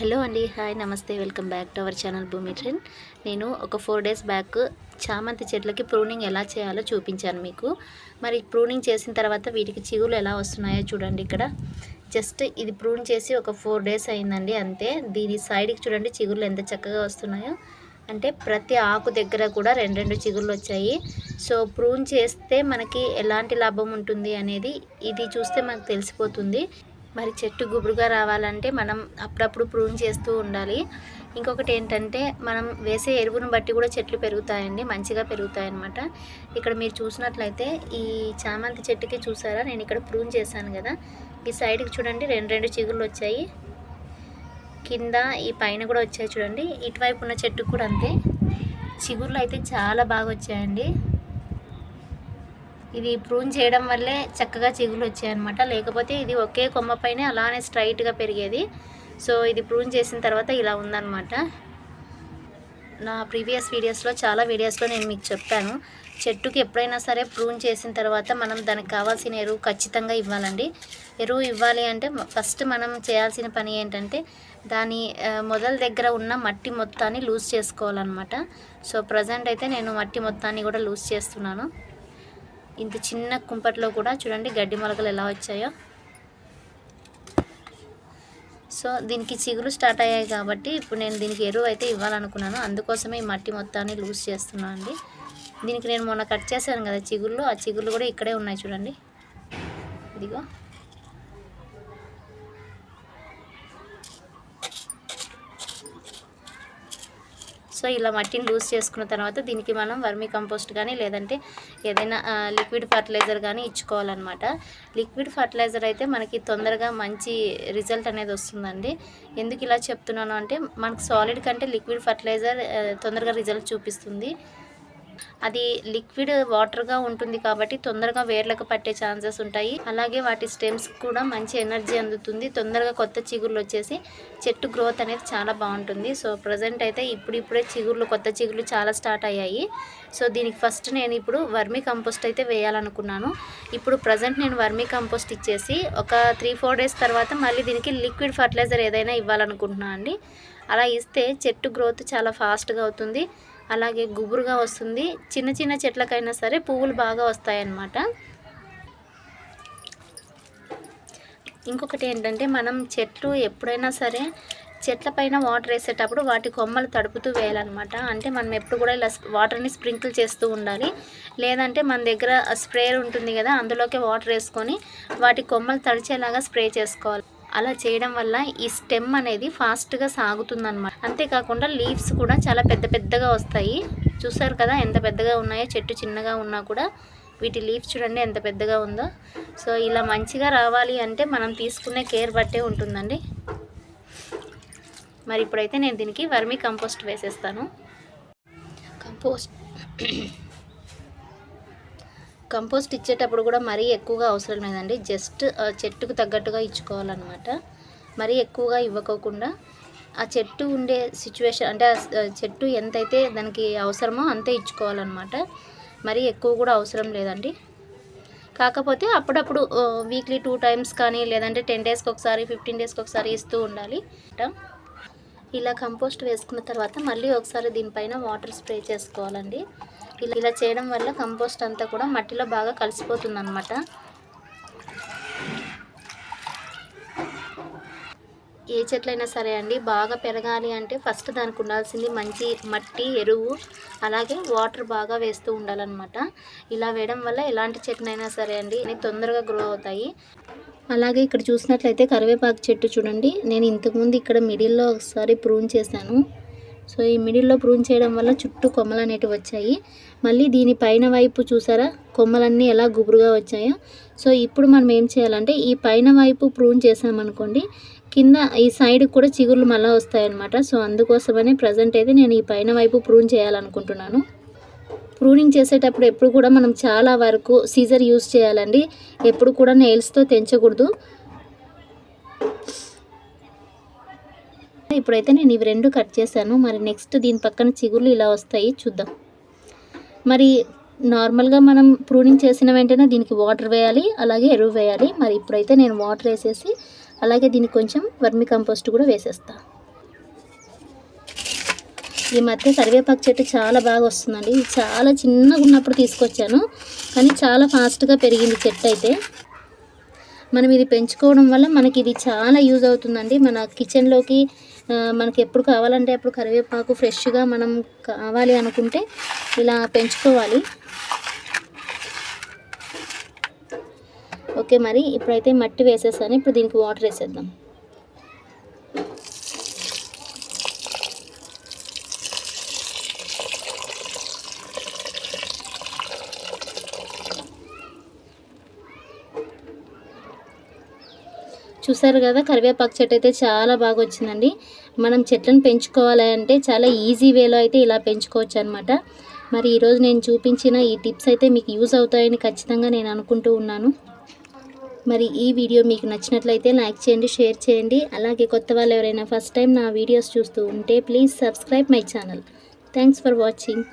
Hello అండి hi నమస్తే welcome back to our channel Bhoomi trend. నేను ఒక ఫోర్ డేస్ బ్యాక్ చామంతి చెట్లకి ప్రూనింగ్ ఎలా చేయాలో చూపించాను మీకు. మరి ప్రూనింగ్ చేసిన తర్వాత వీటికి చిగులు ఎలా వస్తున్నాయో చూడండి ఇక్కడ. జస్ట్ ఇది ప్రూన్ చేసి ఒక ఫోర్ డేస్ అయిందండి అంతే. దీని సైడ్కి చూడండి చిగుళ్ళు ఎంత చక్కగా వస్తున్నాయో. అంటే ప్రతి ఆకు దగ్గర కూడా రెండు రెండు చిగుళ్ళు వచ్చాయి. సో ప్రూన్ చేస్తే మనకి ఎలాంటి లాభం ఉంటుంది అనేది ఇది చూస్తే మనకు తెలిసిపోతుంది. మరి చెట్టు గుబురుగా రావాలంటే మనం అప్పుడప్పుడు ప్రూన్ చేస్తూ ఉండాలి. ఇంకొకటి ఏంటంటే మనం వేసే ఎరువును బట్టి కూడా చెట్లు పెరుగుతాయండి మంచిగా పెరుగుతాయన్నమాట. ఇక్కడ మీరు చూసినట్లయితే ఈ చామంతి చెట్టుకి చూసారా? నేను ఇక్కడ ప్రూన్ చేశాను కదా. ఈ సైడ్కి చూడండి రెండు రెండు చిగుళ్ళు వచ్చాయి. కింద ఈ పైన కూడా వచ్చాయి చూడండి. ఇటువైపు ఉన్న చెట్టుకు కూడా అంతే. చిగుళ్ళు అయితే చాలా బాగా వచ్చాయండి. ఇది ప్రూన్ చేయడం వల్లే చక్కగా చిగులు వచ్చాయన్నమాట. లేకపోతే ఇది ఒకే కొమ్మ పైన అలానే స్ట్రైట్గా పెరిగేది. సో ఇది ప్రూన్ చేసిన తర్వాత ఇలా ఉందన్నమాట. నా ప్రీవియస్ వీడియోస్లో చాలా వీడియోస్లో నేను మీకు చెప్పాను. చెట్టుకి ఎప్పుడైనా సరే ప్రూన్ చేసిన తర్వాత మనం దానికి కావాల్సిన ఎరువు ఖచ్చితంగా ఇవ్వాలండి. ఎరువు ఇవ్వాలి అంటే ఫస్ట్ మనం చేయాల్సిన పని ఏంటంటే దాని మొదల దగ్గర ఉన్న మట్టి మొత్తాన్ని లూజ్ చేసుకోవాలన్నమాట. సో ప్రజెంట్ అయితే నేను మట్టి మొత్తాన్ని కూడా లూజ్ చేస్తున్నాను. ఇంత చిన్న కుంపట్లో కూడా చూడండి గడ్డి మొలకలు ఎలా వచ్చాయో. సో దీనికి చిగురు స్టార్ట్ అయ్యాయి కాబట్టి ఇప్పుడు నేను దీనికి ఎరువు అయితే ఇవ్వాలనుకున్నాను. అందుకోసమే ఈ మట్టి మొత్తాన్ని లూజ్ చేస్తున్నాను అండి. దీనికి నేను మొన్న కట్ చేశాను కదా చిగుళ్ళు ఆ చిగుళ్ళు కూడా ఇక్కడే ఉన్నాయి చూడండి. ఇదిగో. సో ఇలా మట్టిని లూజ్ చేసుకున్న తర్వాత దీనికి మనం వర్మీ కంపోస్ట్ కానీ లేదంటే ఏదైనా లిక్విడ్ ఫర్టిలైజర్ కానీ ఇచ్చుకోవాలన్నమాట. లిక్విడ్ ఫర్టిలైజర్ అయితే మనకి తొందరగా మంచి రిజల్ట్ అనేది వస్తుందండి. ఎందుకు ఇలా చెప్తున్నాను అంటే మనకు సాలిడ్ కంటే లిక్విడ్ ఫర్టిలైజర్ తొందరగా రిజల్ట్ చూపిస్తుంది. అది లిక్విడ్ వాటర్గా ఉంటుంది కాబట్టి తొందరగా వేర్లకు పట్టే ఛాన్సెస్ ఉంటాయి. అలాగే వాటి స్టెమ్స్ కూడా మంచి ఎనర్జీ అందుతుంది. తొందరగా కొత్త చిగుర్లు వచ్చేసి చెట్టు గ్రోత్ అనేది చాలా బాగుంటుంది. సో ప్రజెంట్ అయితే ఇప్పుడిప్పుడే చిగుర్లు కొత్త చిగుర్లు చాలా స్టార్ట్ అయ్యాయి. సో దీనికి ఫస్ట్ నేను ఇప్పుడు వర్మీ కంపోస్ట్ అయితే వేయాలనుకున్నాను. ఇప్పుడు ప్రజెంట్ నేను వర్మీ కంపోస్ట్ ఇచ్చేసి ఒక త్రీ ఫోర్ డేస్ తర్వాత మళ్ళీ దీనికి లిక్విడ్ ఫర్టిలైజర్ ఏదైనా ఇవ్వాలనుకుంటున్నాను అండి. అలా ఇస్తే చెట్టు గ్రోత్ చాలా ఫాస్ట్గా అవుతుంది. అలాగే గుబురుగా వస్తుంది. చిన్న చిన్న చెట్లకైనా సరే పువ్వులు బాగా వస్తాయన్నమాట. ఇంకొకటి ఏంటంటే మనం చెట్లు ఎప్పుడైనా సరే చెట్ల పైన వాటర్ వేసేటప్పుడు వాటి కొమ్మలు తడుపుతూ వేయాలన్నమాట. అంటే మనం ఎప్పుడు కూడా ఇలా వాటర్ని స్ప్రింకిల్ చేస్తూ ఉండాలి. లేదంటే మన దగ్గర స్ప్రేయర్ ఉంటుంది కదా అందులోకి వాటర్ వేసుకొని వాటి కొమ్మలు తడిచేలాగా స్ప్రే చేసుకోవాలి. అలా చేయడం వల్ల ఈ స్టెమ్ అనేది ఫాస్ట్గా సాగుతుందన్నమాట. అంతేకాకుండా లీవ్స్ కూడా చాలా పెద్ద పెద్దగా వస్తాయి. చూసారు కదా ఎంత పెద్దగా ఉన్నాయో చెట్టు చిన్నగా ఉన్నా కూడా వీటి లీవ్స్ చూడండి ఎంత పెద్దగా ఉందో. సో ఇలా మంచిగా రావాలి అంటే మనం తీసుకునే కేర్ బట్టే ఉంటుందండి. మరి ఇప్పుడైతే నేను దీనికి వర్మీ కంపోస్ట్ వేసేస్తాను. కంపోస్ట్ కంపోస్ట్ ఇచ్చేటప్పుడు కూడా మరీ ఎక్కువగా అవసరం లేదండి. జస్ట్ చెట్టుకు తగ్గట్టుగా ఇచ్చుకోవాలన్నమాట. మరీ ఎక్కువగా ఇవ్వకోకుండా ఆ చెట్టు ఉండే సిచ్యువేషన్ అంటే చెట్టు ఎంతైతే దానికి అవసరమో అంతే ఇచ్చుకోవాలన్నమాట. మరీ ఎక్కువ కూడా అవసరం లేదండి. కాకపోతే అప్పుడప్పుడు వీక్లీ టూ టైమ్స్ కానీ లేదంటే టెన్ డేస్కి ఒకసారి ఫిఫ్టీన్ డేస్కి ఒకసారి ఇస్తూ ఉండాలి. ఇలా కంపోస్ట్ వేసుకున్న తర్వాత మళ్ళీ ఒకసారి దీనిపైన వాటర్ స్ప్రే చేసుకోవాలండి. ఇలా ఇలా చేయడం వల్ల కంపోస్ట్ అంతా కూడా మట్టిలో బాగా కలిసిపోతుంది అనమాట ఏ చెట్లైనా సరే అండి బాగా పెరగాలి అంటే ఫస్ట్ దానికి ఉండాల్సింది మంచి మట్టి ఎరువు అలాగే వాటర్ బాగా వేస్తూ ఉండాలన్నమాట. ఇలా వేయడం వల్ల ఎలాంటి చెట్లైనా సరే అండి తొందరగా గ్రో అవుతాయి. అలాగే ఇక్కడ చూసినట్లయితే కరివేపాకు చెట్టు చూడండి నేను ఇంతకుముందు ఇక్కడ మిడిల్లో ఒకసారి ప్రూన్ చేశాను. సో ఈ మిడిల్లో ప్రూన్ చేయడం వల్ల చుట్టూ కొమ్మలు అనేటివి వచ్చాయి. మళ్ళీ దీని పైన వైపు చూసారా? కొమ్మలన్నీ ఎలా గుబురుగా వచ్చాయో. సో ఇప్పుడు మనం ఏం చేయాలంటే ఈ పైన వైపు ప్రూన్ చేసామనుకోండి కింద ఈ సైడ్ కూడా చిగుర్లు మళ్ళీ వస్తాయన్నమాట. సో అందుకోసమనే ప్రజెంట్ అయితే నేను ఈ పైన వైపు ప్రూన్ చేయాలనుకుంటున్నాను. ప్రూనింగ్ చేసేటప్పుడు ఎప్పుడు కూడా మనం చాలా వరకు సీజర్ యూస్ చేయాలండి. ఎప్పుడు కూడా నెయిల్స్తో తెంచకూడదు. ఇప్పుడైతే నేను ఇవి రెండు కట్ చేశాను. మరి నెక్స్ట్ దీని పక్కన చిగుర్లు ఇలా వస్తాయి. చూద్దాం. మరి నార్మల్గా మనం ప్రూనింగ్ చేసిన వెంటనే దీనికి వాటర్ వేయాలి అలాగే ఎరువు వేయాలి. మరి ఇప్పుడైతే నేను వాటర్ వేసేసి అలాగే దీనికి కొంచెం వర్మి కంపోస్ట్ కూడా వేసేస్తా. ఈ మధ్య కరివేపాకు చెట్టు చాలా బాగా వస్తుందండి. చాలా చిన్నగా ఉన్నప్పుడు తీసుకొచ్చాను కానీ చాలా ఫాస్ట్గా పెరిగింది చెట్టు అయితే. మనం ఇది పెంచుకోవడం వల్ల మనకి ఇది చాలా యూజ్ అవుతుందండి. మన కిచెన్లోకి మనకి ఎప్పుడు కావాలంటే అప్పుడు కరివేపాకు ఫ్రెష్గా మనం కావాలి అనుకుంటే ఇలా పెంచుకోవాలి. ఓకే మరి ఇప్పుడైతే మట్టి వేసేసాను. ఇప్పుడు దీనికి వాటర్ వేసేద్దాం. చూసారు కదా కరివేపాకు చెట్టు అయితే చాలా బాగా వచ్చిందండి మనం చెట్లను పెంచుకోవాలి అంటే చాలా ఈజీ వేలో అయితే ఇలా పెంచుకోవచ్చు అనమాట మరి ఈరోజు నేను చూపించిన ఈ టిప్స్ అయితే మీకు యూజ్ అవుతాయని ఖచ్చితంగా నేను అనుకుంటూ ఉన్నాను. మరి ఈ వీడియో మీకు నచ్చినట్లయితే లైక్ చేయండి షేర్ చేయండి. అలాగే కొత్త వాళ్ళు ఎవరైనా ఫస్ట్ టైం నా వీడియోస్ చూస్తూ ఉంటే please subscribe my channel. Thanks for watching.